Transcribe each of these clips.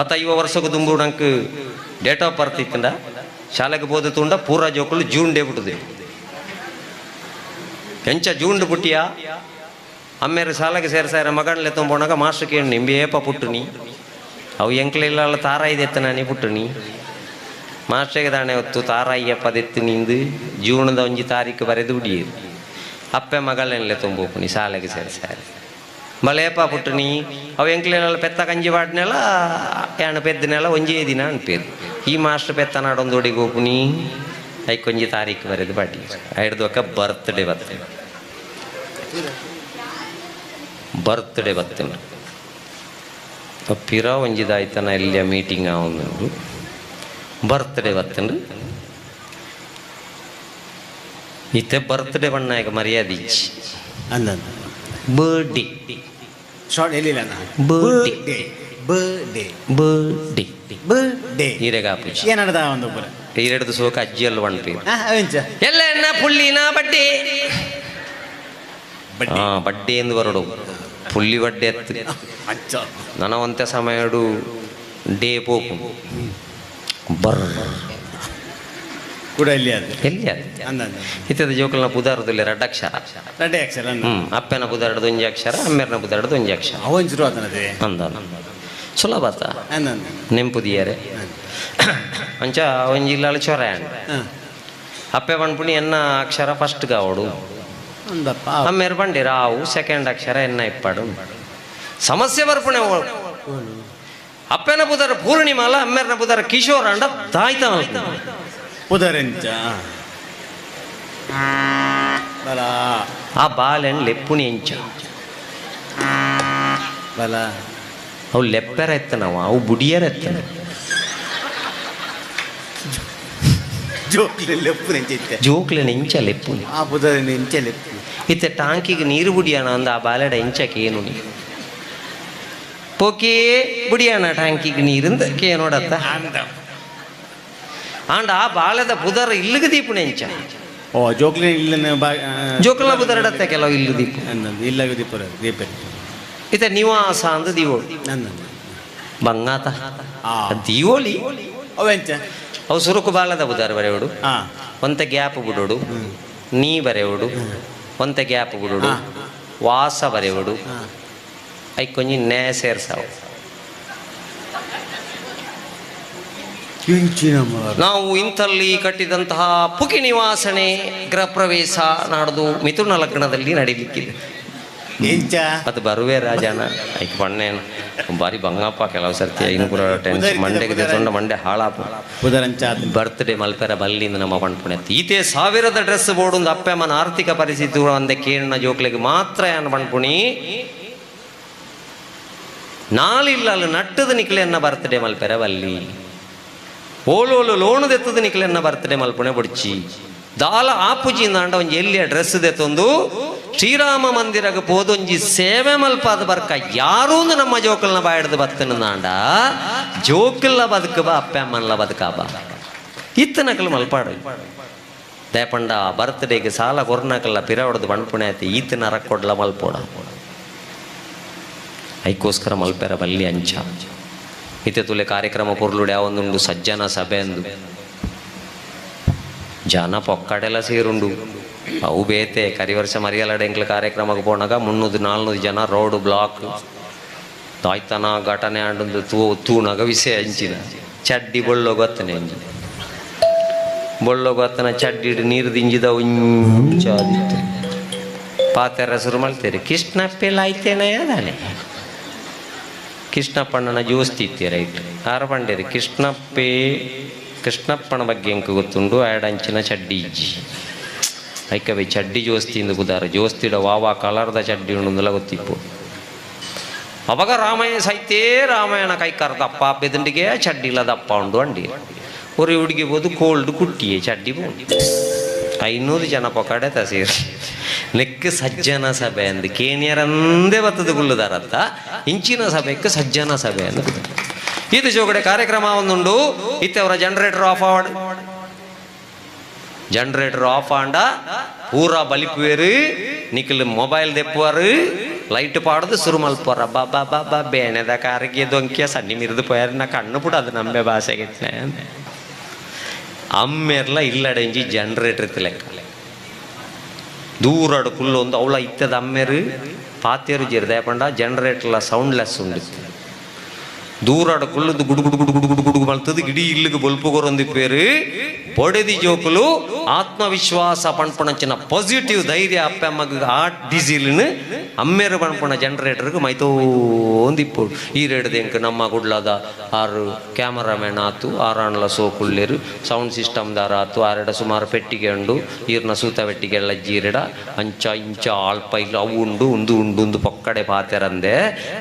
ಪತ್ತೈವ ವರ್ಷಕ್ಕೆ ತುಂಬು ನಂಗೆ ಡೇಟ್ ಆಫ್ ಬರ್ತ್ ಇತ್ತಂಡ ಶಾಲೆಗೆ ಬೋದು ತುಂಡ ಪೂರ ಜೋಕುಲು ಡೇ ಬಿಟ್ಟದೆ. ಎಂಚ ಜೂನ್ ಬುಟ್ಟಿಯ. ಅಮ್ಮೇರು ಶಾಲೆಗೆ ಸೇರ್ಸಾರ ಮಗನ್ಲೆ ತುಂಬೋಣಾಗ ಮಾಸ್ಟರ್ ಕೇಳಿ ಏಪ ಪುಟ್ಟುನಿ. ಅವು ಎಂಕ್ಲೆಲ್ಲ ತಾರಾಯಿದೆ ಎತ್ತ ನಾನೇ ಪುಟ್ಟುನಿ. ಮಾಸ್ಟರ್ಗೆ ದಾಣೆ ಹೊತ್ತು ತಾರಾಯಿ ಅಯ್ಯಪ್ಪ ದೆತ್ತು ನಿಂದು ಜೂನದ ಒಂಜಿ ತಾರೀಕು ಬರೆದು ಬಿಡಿಯರು ಅಪ್ಪೆ ಮಗಳನ್ನೆಲ್ಲ ತುಂಬೋಪುನಿ ಶಾಲೆಗೆ ಸೇರ್ಸಾರೆ ಮಳೆಯಪ್ಪ ఎంకలేనల పెత్త ಎಂಕ್ಲೆಲ್ಲ ಪೆತ್ತ ಕಂಜಿ ಬಾಡ್ನೆಲ್ಲ ಯಾಣ ಪೆದ್ದನೆಲ್ಲ ಒಂಜೇ ದಿನ ఈ ಈ ಮಾಸ್ಟರ್ ಪೆತ್ತ ನಾಡೊಂದು ಗೋಪುನಿ ಹೋಪುನಿ ಐಕೊಂಜಿ ತಾರೀಕು ಬರೆದು ಬಾಟಿ ಹಿಡ್ದೊಕ್ಕ ಬರ್ತ್ಡೇ బర్త్డే ಬರ್ತ್ಡೇ ಬರ್ತೇನೆ ಪಿರ ಒಂಜಿದಾಯ್ತನ ಇಲ್ಲಿಯ ಮೀಟಿಂಗ್ ಅವನು ಬರ್ತ್ಡೇ ಬರ್ತೇನೆ ಇತ್ತೆ ಬರ್ತ್ಡೇ ಬಣ್ಣ ಈಗ ಮರ್ಯಾದೆ ಬರ್ಡೇ. ಶಾರ್ಟ್ ಎಲ್ಲಿಲ್ಲ ಬರ್ಡೇ ಬರ್ಡೇ ಬರ್ಡೇ ಬರ್ಡೇ ಈರೆಗಾಪುಜಿ ಏನಡ್ದ ಒಂದು ಪುರ? ಈರೆಡ್ದು ಸೋಕ ಅಜ್ಜಿಯಲ್ಲಿ ಒಣ್ಪಿ ಅವೆಂಚ. ಎಲ್ಲ ಎನ್ನ ಬಡ್ಡೆ. ಹಾ ಬಡ್ಡೆ ಎಂದು ಬರಡು ಪುಲ್ಲಿ ಬಡ್ಡೆ ಎತ್ತು. ನನ್ನ ಸಮಯಡು ಡೇ ಪೋಕು. ಬರ್ ಕೂಡ ಇಲ್ಲಿ ಅದು ಎಲ್ಲಿ ಇತ್ತದ ಜೋಕಲ್ನ ಪುದಾರದಲ್ಲಿ ಎರಡು ಅಕ್ಷರ. ರಡ್ಡೆ ಅಕ್ಷರ ಹ್ಞೂ ಹ್ಮ್ ಅಪ್ಪನ ಬುದಾರಡ್ದು ಒಂಜಿ ಅಕ್ಷರ ಅಮ್ಮೆರ್ನ ಬುದಾರಡ್ದು ಒಂಜಿ ಅಕ್ಷರ. ಅವಂಚರು ಆತನದೆ? ಅಂದ ಸುಲಭತ ಆತ ನೆಂಪುದಿಯರೆ. ಅಂಚ ಒಂಜಿ ಇಲ್ಲಾಳ ಚೊರ ಅಪ್ಪೆ ಬಂಡ್ಪುಣಿ ಎನ್ನ ಅಕ್ಷರ ಫಸ್ಟ್ ಗಾವಡು. ಅಮ್ಮೇರು ಬಂಡಿ ರಾವು ಸೆಕೆಂಡ್ ಅಕ್ಷರ ಎನ್ನ ಇಪ್ಪಾಡು. ಸಮಸ್ಯೆ ಬರ್ಪುಣೆ ಅಪ್ಪೆನ ಪುದಾರ ಪೂರ್ಣಿಮಾಲ ಅಮ್ಮೆರ್ನ ಪುದಾರ ಬುಧರ ಕಿಶೋರ ಅಂಡ ದಾಯ್ತ ಪುದರೆಂಚ. ಬಲ. ಆ ಬಾಲೆನ್ ಲೆಪ್ಪುಣಿ ಎಂಚ ಬಲ. ಅವು ಲೆಪ್ಪರ ಎತ್ತನವ ಅವು ಬುಡಿಯರ ಎತ್ತನ ಜೋಕ್ಲಿ ಲೆಪ್ಪು ನೆಂಚಿತ್ತೆ ಜೋಕ್ಲೆ ಲೆಪ್ಪು ಆ ಬುಧರ ನೆಂಚ ಲೆಪ್ಪು. ಇತ್ತೆ ಟಾಂಕಿಗೆ ನೀರು ಬುಡಿಯಾನ ಅಂದ ಆ ಬಾಲೆಡ ಇಂಚಕ್ಕೆ ಏನು ಪೋಕೇ ಬುಡಿಯಾನ ಟಾಂಕಿಗೆ ನೀರಿಂದ ಕೇ ನೋಡತ್ತ? ಅಂದ. ಆಂಡ ಆ ಬಾಳೆದ ಬುಧರ ಇಲ್ಲಿಗೆ ದೀಪು ನೆಂಚ. ಓ ಜೋಕ್ಲಿ ಇಲ್ಲ ಜೋಕ್ಲ ಬುಧರ ಬುಧರಡತ್ತೆ ಕೆಲವು ಇಲ್ಲಿ ದೀಪ. ಇಲ್ಲ ದೀಪ ದೀಪ. ಇತ ನಿವಾಸ ಅಂದ ದೀವೋಳಿ ಬಂಗಾತ. ದೀವೋಳಿ ಅವೆಂಚ ಅವು ಸುರುಕು ಬಾಲದ ಬುಧರ ಬರೆಯೋಡು. ಒಂತ ಗ್ಯಾಪ್ ಬಿಡೋಡು. ನೀ ಬರೆಯೋಡು. ಒಂತೆ ಗ್ಯಾಪ್ ಬಿಡೋಡು. ವಾಸ ಬರೆಯೋಡು. ಐಕೊಂಜಿ ನೇ ಸೇರ್ಸಾವು. ನಾವು ಇಂಥಲ್ಲಿ ಕಟ್ಟಿದಂತಹ ಪುಕಿ ನಿವಾಸನೆ ಗೃಹ ಪ್ರವೇಶ ನಾಡ್ದು ಮಿಥುನ ಲಗ್ನದಲ್ಲಿ ನಡೀಲಿಕ್ಕಿದೆ. ಅದು ಬರುವೆ ರಾಜನ ಐಕ್ ಬಣ್ಣೇನು ಬಾರಿ ಬಂಗಪ್ಪ ಕೆಲವು ಸರ್ತಿ ಕೂಡ ಟೆನ್ಷನ್ ಮಂಡೆಗೆ ತೆತ್ತೊಂಡ ಮಂಡೆ ಹಾಳಾಪ ಬರ್ತ್ಡೇ ಮಲ್ಪೆರ ಬಲ್ಲಿಂದ ನಮ್ಮ ಪಣ್ಪುಣೆ ಈತೆ ಸಾವಿರದ ಡ್ರೆಸ್ ಬೋಡುಂದು ಅಪ್ಪಮ್ಮನ ಆರ್ಥಿಕ ಪರಿಸ್ಥಿತಿ ಅಂದೆ ಕೇಳಿನ ಜೋಕ್ಲಿಗೆ ಮಾತ್ರ ಏನು ಪಣ್ಪುಣಿ ನಾಳಿಲ್ಲ ಅಲ್ಲಿ ನಟ್ಟದ ನಿಕ್ಲೆನ್ನ ಬರ್ತ್ಡೇ ಮಲ್ಪೆರ ಬಲ್ಲಿ. ಓಲೋಲು ಲೋಣು ದೆತ್ತದ ನಿಕ್ಲೆನ್ನ ಬರ್ತ್ಡೇ ಮಲ್ಪುಣೆ ಬುಡ್ಚಿ. ದಾಲ ಆಪುಜಿಂದ ಅಂಡ ಒಂಜಿ ಎಲ್ಲಿಯ ಡ್ರೆಸ್ ದೆತ್ತೊಂದು, ಶ್ರೀರಾಮ ಮಂದಿರಗೆ ಪೋದೊಂಜಿ ಸೇವೆ ಮಲ್ಪಾದ ಬರ್ಕ ಯಾರೂಂದು ನಮ್ಮ ಜೋಕಲ್ನ ಬಾಯ್ಡ್ದು ಬತ್ತನಂದಾಂಡ ಜೋಕಲ್ನ ಬದುಕು ಬಾ ಅಪ್ಪ ಅಮ್ಮನ್ಲ ಬದುಕ ಬಾ ಇತ್ತನಕಲ್ ಮಲ್ಪಾಡು ದೇಪಂಡ ಬರ್ತ್ಡೇಗೆ ಸಾಲ ಕೊರ್ನಕಲ್ಲ ಪಿರ ಹೊಡೆದು ಬಣ್ಪುಣೆ ಆಯ್ತು ಈತನ ಅರಕ್ಕೊಡ್ಲ ಮಲ್ಪೋಡ ಐಕೋಸ್ಕರ ಮಲ್ಪೆರ ಬಲ್ಲಿ ಅಂಚ. ಇತ್ತೆ ತುಲೆ ಕಾರ್ಯಕ್ರಮ ಪೊರ್ಲುಡೆ ಯಾವೊಂದುಂಡು ಸಜ್ಜನ ಸಭೆ ಅಂದು. ಜನ ಪೊಕ್ಕಡೆಲ್ಲ ಸೇರುಂಡು. ಅವು ಬೇತೆ, ಕರಿವರ್ಷ ಮರಿಯಲಡೆ ಎಂಕ್ಲ ಕಾರ್ಯಕ್ರಮಕ್ಕೆ ಪೋಣಾಗ ಮುನ್ನೂದು ನಾಲ್ನೂರು ಜನ ರೋಡ್ ಬ್ಲಾಕ್ ತಾಯ್ತನ ಘಟನೆ ಆಂಡು ತೂ ತೂನಾಗ ವಿಷಯ ಹಂಚಿನ ಚಡ್ಡಿ ಬೊಳ್ಳೋ ಗೊತ್ತನೆ ಅಂಜಿ ಬೊಳ್ಳೋ ಗೊತ್ತನ ಚಡ್ಡಿ ನೀರು ದಿಂಜಿದ ಉಂಚಾದಿತ್ತು ಪಾತೆರ ಹೆಸರು ಕೃಷ್ಣ ಕೃಷ್ಣಪ್ಪೆಲ್ಲ ಆಯ್ತೇನೆ ಅದಾನೆ? ಕೃಷ್ಣಪ್ಪಣ್ಣನ ಜೋಸ್ತಿ ಇತ್ತಿ ರೈಟ್. ಆರ ಕೃಷ್ಣಪ್ಪೇ ಕೃಷ್ಣಪ್ಪೆ ಕೃಷ್ಣಪ್ಪನ ಬಗ್ಗೆ ಎಂಕ ಗೊತ್ತುಂಡು? ಆಡಂಚಿನ ಚಡ್ಡಿ ಇಜ್ಜಿ. ಬೈ ಚಡ್ಡಿ ಜೋಸ್ತಿ ಎಂದು ಕುದಾರ ಜೋಸ್ತಿಡ ವಾವ ಕಲರ್ದ ಚಡ್ಡಿ ಉಂಡುಂದಲ ಗೊತ್ತಿಪ್ಪು ಅವಾಗ ರಾಮಾಯಣ ಸೈತೆ ರಾಮಾಯಣ ಕೈ ದಪ್ಪ, ಬೆದಂಡಿಗೆ ಚಡ್ಡಿಲ ದಪ್ಪ ಉಂಡು ಅಂಡಿ. ஒரு ಹುಡುಗಿ ಬೋದು ಕೋಲ್ಡ್ ಚಡ್ಡಿ ಬೋದು ಐನೂರು ಜನ ಪೊಕಾಡೆ ತಸೀರ್. ನೆಕ್ ಸಜ್ಜನ ಸಭೆ ಅಂದು ಕೇಣಿಯರಂದೇ ಬತ್ತದ ಗುಲ್ಲದಾರತ್ತ, ಇಂಚಿನ ಸಭೆಕ್ಕೆ ಸಜ್ಜನ ಸಭೆ ಅಂದು. ಇದು ಜೋಗಡೆ ಕಾರ್ಯಕ್ರಮ ಒಂದುಂಡು. ಅವರ ಜನರೇಟರ್ ಆಫ್ ಆವಡ್ ಜನರೇಟರ್ ಆಫ್ ಆಂಡ ಪೂರ ಬಲಿಪುವೇರು ನಿಖಿಲ್ ಮೊಬೈಲ್ ದೆಪ್ಪುವರು ಲೈಟ್ ಪಾಡದು ಸುರು ಮಲ್ಪೋರ ಬಾಬಾ ಬಾಬಾ ಬೇಣೆದ ಕಾರಿಗೆ ದೊಂಕಿಯ ಸನ್ನಿ ಮಿರಿದು ಪೋಯಾರ ನಾ ಕಣ್ಣು ಬಿಡು ಅದು ನಂಬೆ ಭಾಷೆಗೆ ಅಮ್ಮೆರ್ಲ ಇಲ್ಲಡೆಂಜಿ ಜನರೇಟರ್ ಇತ್ತು ಲೆಕ್ಕ. ದೂರಡ ಒಂದು ಅವಳ ಇತ್ತದ ಅಮ್ಮೆರು. ಪಾತೇರು ಜೀರ ಜನರೇಟರ್ ಜನರೇಟರ್ಲ ಸೌಂಡ್ಲೆಸ್ ಉಂಡಿತ್ತು. ದೂರಡ ದೂರ ಗುಡು ಗುಡು ಗುಡು ಗುಡು ಗುಡು ಗುಡು ಮಲ್ತದು, ಗಿಡಿ ಇಲ್ಲಿಗೆ ಬೊಲ್ಪುಗೊರೊಂದು ಪೇರು ಬೊಡೆದಿ ಜೋಕುಲು, ಆತ್ಮವಿಶ್ವಾಸ ಪಂಪಣಚಿನ ಪಾಸಿಟಿವ್ ಧೈರ್ಯ ಅಪ್ಪ ಅಮ್ಮಗೆ ಆ ಡಿಸೀಲ್ನ ಅಮ್ಮೇರು ಬಣ್ಪಣ ಜನರೇಟರ್ಗೆ ಮೈತೋಂದಿಪ್ಪು ಈ ರೇಡ್ದೆಂಕ್ ನಮ್ಮ ಗುಡ್ಲದ ಆರು ಕ್ಯಾಮರಾಮ್ಯಾನ್ ಆತು, ಆರಾಣ್ಲ ಸೋಕುಳ್ಳೇರು ಸೌಂಡ್ ಸಿಸ್ಟಮ್ ದಾರ ಆತು ಆರೆಡ ಸುಮಾರು ಪೆಟ್ಟಿಗೆ ಉಂಡು, ಈರ್ನ ಸೂತ ಪೆಟ್ಟಿಗೆ ಎಲ್ಲ ಜೀರೆಡ ಅಂಚ ಇಂಚ ಅಲ್ಪ ಇಲ್ಲ, ಅವು ಉಂಡು, ಉಂದು ಉಂಡು, ಉಂದು ಪೊಕ್ಕಡೆ ಪಾತೆರಂದೆ.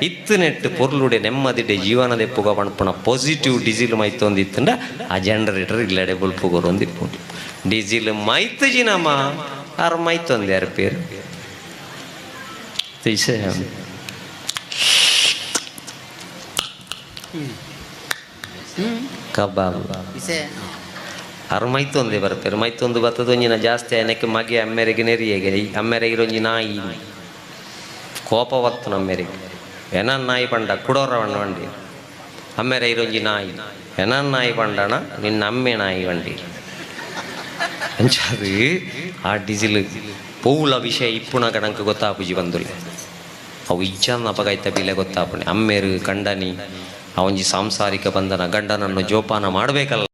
ಇತ್ತು ನೆಟ್ಟು ಪೊರ್ಲುಡೆ ನೆಮ್ಮದಿಡೆ ಜೀವನದ ಎಪ್ಪುಗ ಬಣ್ಪಣ ಪಾಸಿಟಿವ್ ಡೀಸೆಲ್ ಮೈತೊಂದು ಇತ್ತಂಡ, ಆ ಜನರೇಟರ್ ಇಲ್ಲಡೆ ಬುಲ್ಪುಗೋರು ಒಂದಿಪ್ಪು ಡೀಸಿಲ್ ಮೈತು ಜಿನಮ್ಮ ಆರು ಮೈತೊಂದು ಯಾರು ಪೇರು. ತಿಳಿಸ ಕಬಾಬ್ um, ಅರ್ ಮೈತೊಂದೆ ಬರುತ್ತೆ. ಮೈತೊಂದು ಬರ್ತದ ಒಂಜಿನ ಜಾಸ್ತಿ ಎನಕ್ಕೆ ಮಗೆ ಅಮ್ಮೆರೆಗೆ ನೆರಿಯೆಗೆ. ಅಮ್ಮೆರೆ ಇರೊಂಜಿ ನಾಯಿ. ಕೋಪ ಬತ್ತು ನಮ್ಮೆರೆಗೆ. ಎನ ನಾಯಿ ಪಂಡ ಕುಡೋರ ವಂಡಿ ಅಮ್ಮೆರೆ ಇರೊಂಜಿ ನಾಯಿ. ಎನ ನಾಯಿ ಪಂಡಣ ನಿನ್ನ ಅಮ್ಮೆ ನಾಯಿ ವಂಡಿ ಅಂಚಾರು ಆ ಡೀಸಿಲ್ ಪೌಲ ವಿಷಯ ಇಪ್ಪುನ ಕಣಂಕ ಗೊತ್ತಾಪುಜಿ ಬಂದುಲೆ ಅವು ಇಚ್ಛಾನ ಅಪಗೈತ ಬಿಲೆ ಗೊತ್ತಾಪಣೆ. ಅಮ್ಮೇರು ಗಂಡನಿ ಅವಂಜಿ ಸಾಂಸಾರಿಕ ಬಂಧನ ಗಂಡನನ್ನು ಜೋಪಾನ ಮಾಡಬೇಕಲ್ಲ.